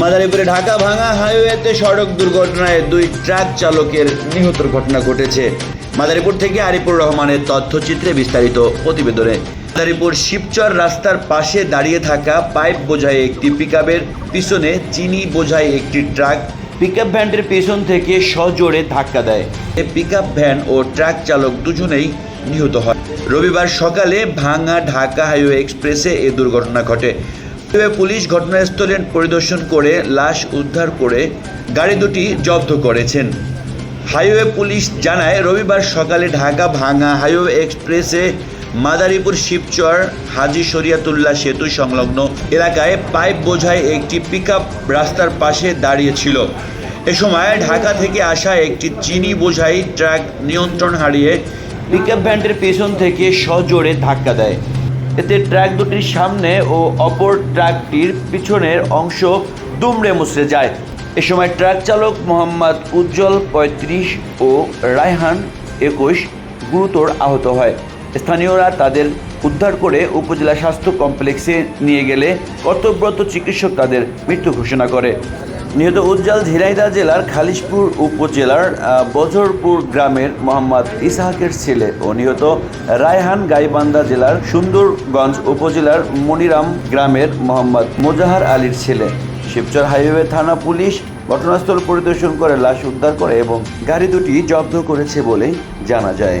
মাদারীপুরে ঢাকা ভাঙা হাইওয়েতে সড়ক দুর্ঘটনায় দুই ট্রাক চালকের নিহতর ঘটনা ঘটেছে। মাদারীপুর থেকে আরিফুর রহমানের তথ্যচিত্রে বিস্তারিত প্রতিবেদনে। মাদারীপুর শিবচর রাস্তার পাশে দাঁড়িয়ে থাকা পাইপ বোঝাই একটি পিকআপের পিছনে চিনি বোঝাই একটি ট্রাক পিকআপ ভ্যানটির পেছন থেকে সজোরে ধাক্কা দেয়। পিকআপ ভ্যান ও ট্রাক চালক দুজনেই নিহত হয়। রবিবার সকালে ভাঙা ঢাকা হাইওয়ে এক্সপ্রেসে এ দুর্ঘটনা ঘটে। পুলিশ ঘটনাস্থলে পরিদর্শন করে লাশ উদ্ধার করে গাড়ি দুটি জব্দ করেছেন। হাইওয়ে পুলিশ জানায়, রবিবার সকালে ঢাকা ভাঙা হাইওয়ে এক্সপ্রেসে মাদারীপুর শিবচর, হাজি শরিয়াতুল্লাহ সেতু সংলগ্ন এলাকায় পাইপ বোঝাই একটি পিকআপ রাস্তার পাশে দাঁড়িয়েছিল। এ সময় ঢাকা থেকে আসা একটি চিনি বোঝাই ট্রাক নিয়ন্ত্রণ হারিয়ে পিকআপ ভ্যানটির পেছন থেকে সজোরে ধাক্কা দেয়। এতে ট্রাক দুটির সামনে ও অপর ট্রাকটির পিছনের অংশ দুমড়ে মুচড়ে যায়। এ সময় ট্রাক চালক মোহাম্মদ উজ্জ্বল পঁয়ত্রিশ ও রায়হান একুশ গুরুতর আহত হয়। স্থানীয়রা তাদের উদ্ধার করে উপজেলা স্বাস্থ্য কমপ্লেক্সে নিয়ে গেলে কর্তব্যরত চিকিৎসক তাদের মৃত্যু ঘোষণা করে। নিহত উজ্জ্বল ঝিনাইদহ জেলার খালিশপুর উপজেলার বজরপুর গ্রামের মোহাম্মদ ইসাহাকের ছেলে ও নিহত রায়হান গাইবান্ধা জেলার সুন্দরগঞ্জ উপজেলার মনিরাম গ্রামের মোহাম্মদ মোজাহার আলীর ছেলে। শিবচর হাইওয়ে থানা পুলিশ ঘটনাস্থল পরিদর্শন করে লাশ উদ্ধার করে এবং গাড়ি দুটি জব্দ করেছে বলে জানা যায়।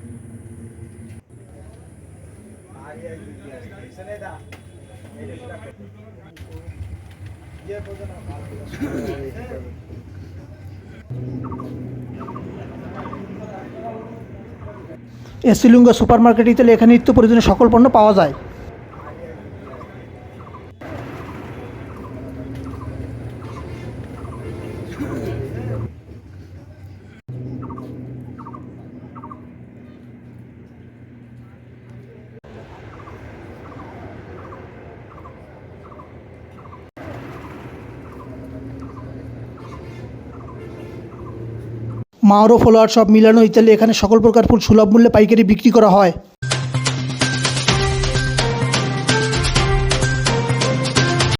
এসিলুঙ্গা সুপার মার্কেট ইত্যাদি এখানে নিত্য প্রয়োজনীয় সকল পণ্য পাওয়া যায়। মাওরো ফলোয়ার সব মিলানো ইত্যাদি এখানে সকল প্রকার ফুল সুলভ মূল্যে পাইকারি বিক্রি করা হয়।